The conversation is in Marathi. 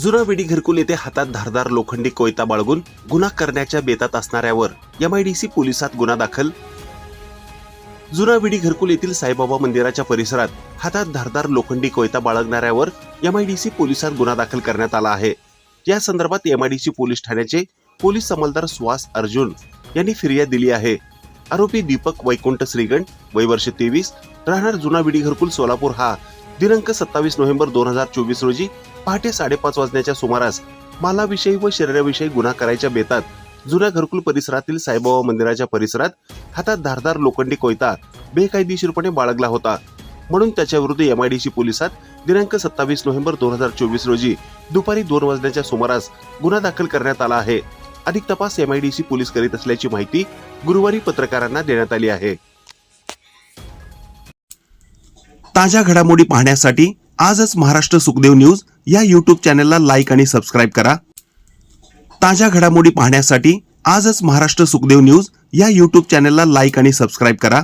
जुनाविडी घरकुल येथे हातात धारदार लोखंडी कोयता बाळगून गुन्हा करण्याच्या बेतात असणाऱ्यावर एमआयडीसी पोलिसात गुन्हा दाखल. जुना विडी घरकुल येथील साईबाबा मंदिराच्या परिसरात हातात धारदार लोखंडी कोयता बाळगणाऱ्यावर एमआयडीसी पोलिसात गुन्हा दाखल करण्यात आला आहे. या संदर्भात एमआयडीसी पोलीस ठाण्याचे पोलीस अंमलदार सुहास अर्जुन यांनी फिर्याद दिली आहे. आरोपी दीपक वैकुंठ श्रीगंठ वय वर्ष तेवीस राहणार जुना विडी घरकुल सोलापूर हा. दिनांक सत्तावीस नोव्हेंबर दोन हजार चोवीस रोजी पहाटे साडेपाच वाजण्याच्या सुमारास मालाविषयी व शरीराविषयी गुन्हा करायच्या बेतात जुन्या घरकुल परिसरातील साईबाबा मंदिराच्या परिसरात हातात धारदार लोखंडी कोयता बेकायदेशीरपणे बाळगला होता. म्हणून त्याच्याविरुद्ध एमआयडीसी पोलिसात दिनांक सत्तावीस नोव्हेंबर दोन हजार चोवीस रोजी दुपारी दोन वाजण्याच्या सुमारास गुन्हा दाखल करण्यात आला आहे. अधिक तपास एमआयडीसी पोलीस करीत असल्याची माहिती गुरुवारी पत्रकारांना देण्यात आली आहे. ताज्या घडामोडी पाहण्यासाठी आजच महाराष्ट्र सुखदेव न्यूज या युट्यूब चॅनलला लाईक आणि सबस्क्राईब करा. ताज्या घडामोडी पाहण्यासाठी आजच महाराष्ट्र सुखदेव न्यूज या युट्यूब चॅनलला लाईक आणि सबस्क्राईब करा.